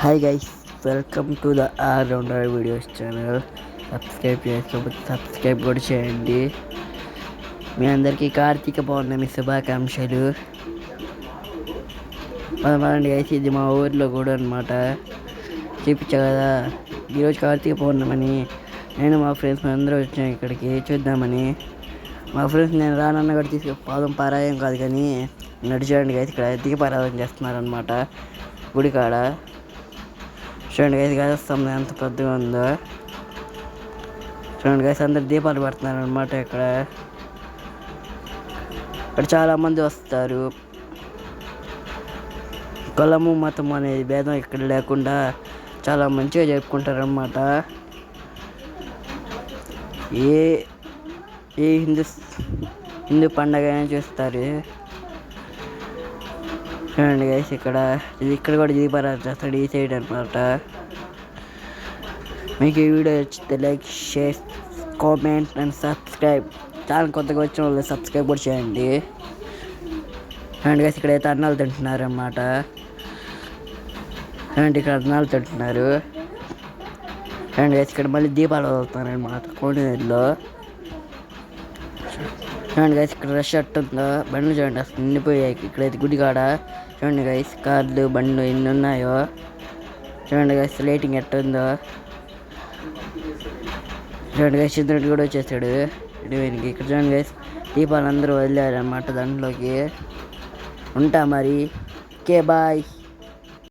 Hi guys welcome to the all rounder videos channel subscribe చేసుకోకపోతే subscribe కూడా చేయండి. మీ అందరికీ కార్తీక పౌర్ణమి శుభాకాంక్షలు. పదమంది గైస్ ఇది మా ఊర్లో కూడా అనమాట చూపించా కదా. ఈరోజు కార్తీక పౌర్ణమని నేను మా ఫ్రెండ్స్ అందరూ వచ్చాం ఇక్కడికి చూద్దామని. మా ఫ్రెండ్స్ నేను రానన్న కూడా తీసుకు పాదం పారాయం కాదు కానీ నడిచాడు గైస్ ఇక్కడ దీపారాధన చేస్తున్నారనమాట గుడి కాడ చూడండి గైస్ గజస్తంభం ఎంత పెద్దగా ఉందో. చూడండి గైస్ అందరు దీపాలు పడుతున్నారు అనమాట ఇక్కడ. ఇక్కడ చాలామంది వస్తారు. కులము మతం అనేది భేదం ఇక్కడ లేకుండా చాలా మంచిగా జరుపుకుంటారన్నమాట. ఏ ఏ హిందూ హిందూ పండగ అయినా చేస్తారు. చూడండి గైస్ ఇక్కడ ఇది ఇక్కడ కూడా దీపారాధన చేస్తాడు ఈ సైడ్ అనమాట మీకు ఈ వీడియో నచ్చితే like share comment and subscribe channel కొత్తగా వచ్చిన వాళ్ళు సబ్స్క్రైబ్ కూడా చేయండి. అండ్ గైస్ ఇక్కడ అయితే అన్నాలు తింటున్నారు అన్నమాట అండ్ ఇక్కడ అన్నాలు తింటున్నారు. అండ్ గైస్ ఇక్కడ మళ్ళీ దీపాలు వదులుతున్నారు అనమాట చూడండి గైస్ ఇక్కడ రష్ ఉందో? బండ్లు చూడండి అసలు నిండిపోయాయి. ఇక్కడైతే గుడి కాడ చూడండి గైస్ కార్లు బండ్లు ఎన్ని ఉన్నాయో. చూడండి గైస్ లైటింగ్ ఎట్టుందో చూడండి గైస్ చంద్రుడు కూడా వచ్చేసాడు. ఇటువైనకి ఇక్కడ చూడండి గైస్ దీపాలు అందరూ వదిలేరు అన్నమాట దాంట్లోకి ఉంటా మరి. Okay bye